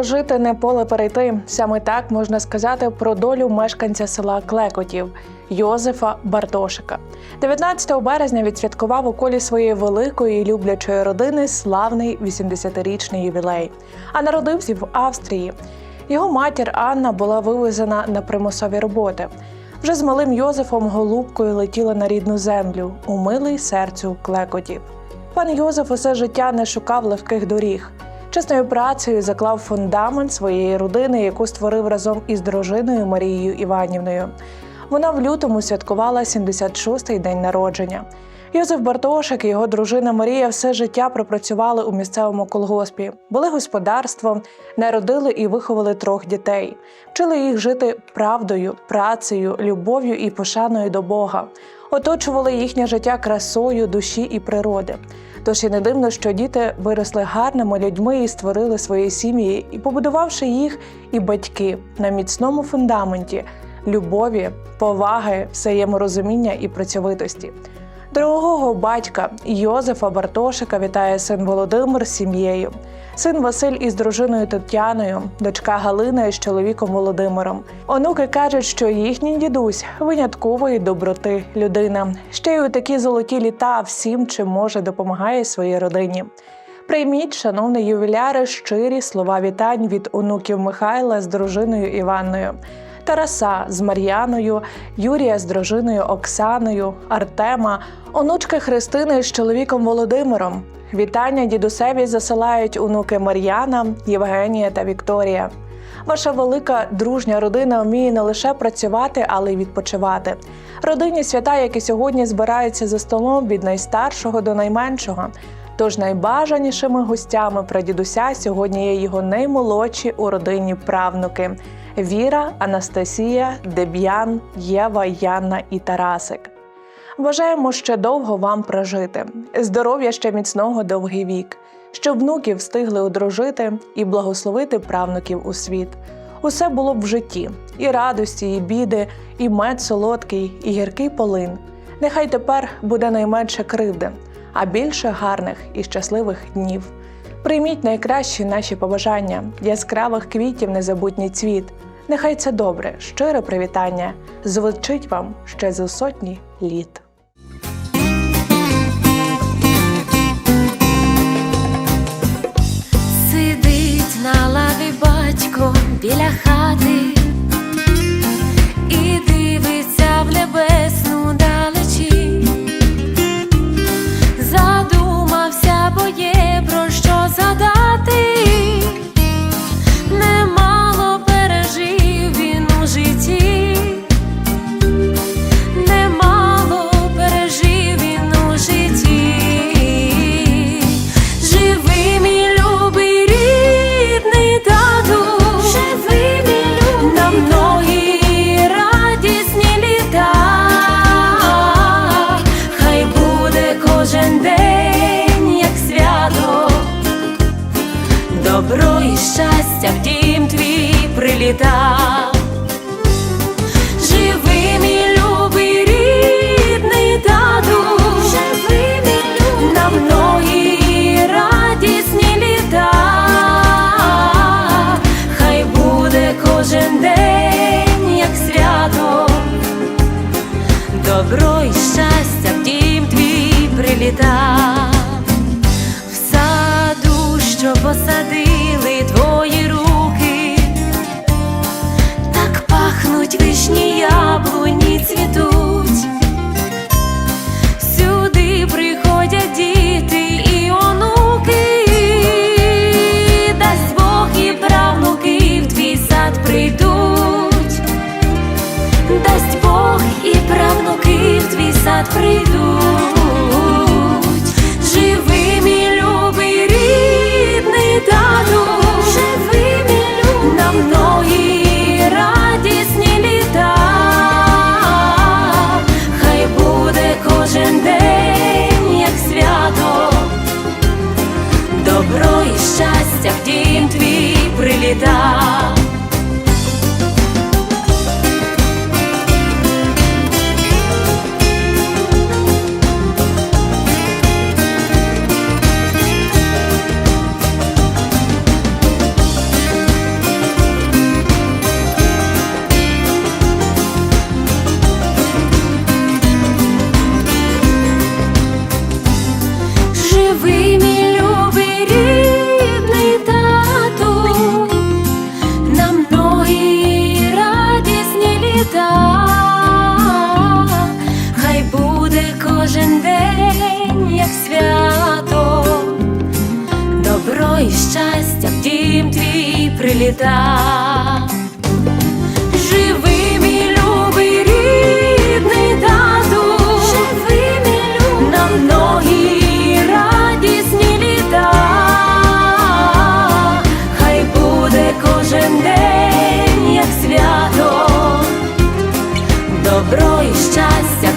Прожити не поле перейти. Саме так можна сказати про долю мешканця села Клекотів Йозефа Бартошика. 19 березня відсвяткував у колі своєї великої і люблячої родини славний 80-річний ювілей. А народився в Австрії. Його матір Анна була вивезена на примусові роботи. Вже з малим Йозефом голубкою летіла на рідну землю у милий серцю клекотів. Пан Йозеф усе життя не шукав легких доріг. Чесною працею заклав фундамент своєї родини, яку створив разом із дружиною Марією Іванівною. Вона в лютому святкувала 76-й день народження. Йозеф Бартошик і його дружина Марія все життя пропрацювали у місцевому колгоспі, були господарством, народили і виховали трьох дітей, вчили їх жити правдою, працею, любов'ю і пошаною до Бога, оточували їхнє життя красою душі і природи. Тож і не дивно, що діти виросли гарними людьми і створили свої сім'ї, і побудувавши їх, і батьки на міцному фундаменті любові, поваги, взаєморозуміння і працьовитості. Другого батька Йозефа Бартошика вітає син Володимир з сім'єю, син Василь із дружиною Тетяною, дочка Галина із чоловіком Володимиром. Онуки кажуть, що їхній дідусь виняткової доброти людина. Ще й у такі золоті літа всім, чим може, допомагає своїй родині. Прийміть, шановні ювіляри, щирі слова вітань від онуків Михайла з дружиною Іванною. Тараса з Мар'яною, Юрія з дружиною Оксаною, Артема, онучки Христини з чоловіком Володимиром. Вітання дідусеві засилають онуки Мар'яна, Євгенія та Вікторія. Ваша велика дружня родина вміє не лише працювати, але й відпочивати. Родині свята, які сьогодні збираються за столом від найстаршого до найменшого. Тож найбажанішими гостями прадідуся сьогодні є його наймолодші у родині правнуки Віра, Анастасія, Деб'ян, Єва, Яна і Тарасик. Бажаємо ще довго вам прожити, здоров'я ще міцного довгий вік, щоб внуків встигли одружити і благословити правнуків у світ. Усе було б в житті: і радості, і біди, і мед солодкий, і гіркий полин. Нехай тепер буде найменше кривди, а більше гарних і щасливих днів. Прийміть найкращі наші побажання, яскравих квітів незабутній цвіт. Нехай це добре, щире привітання звучить вам ще за сотні літ. Сидить на лаві батько біля хати і щастя в дім твій приліта. Живи, мій любий рідний тату, живи, мій любий, на многі радісні літа. Хай буде кожен день, як свято. Добро і щастя в дім твій приліта. Приліта. Живи, мій любий рідний тату, живи, мій любий, на многі радісні літа. Хай буде кожен день, як свято, добро і щастя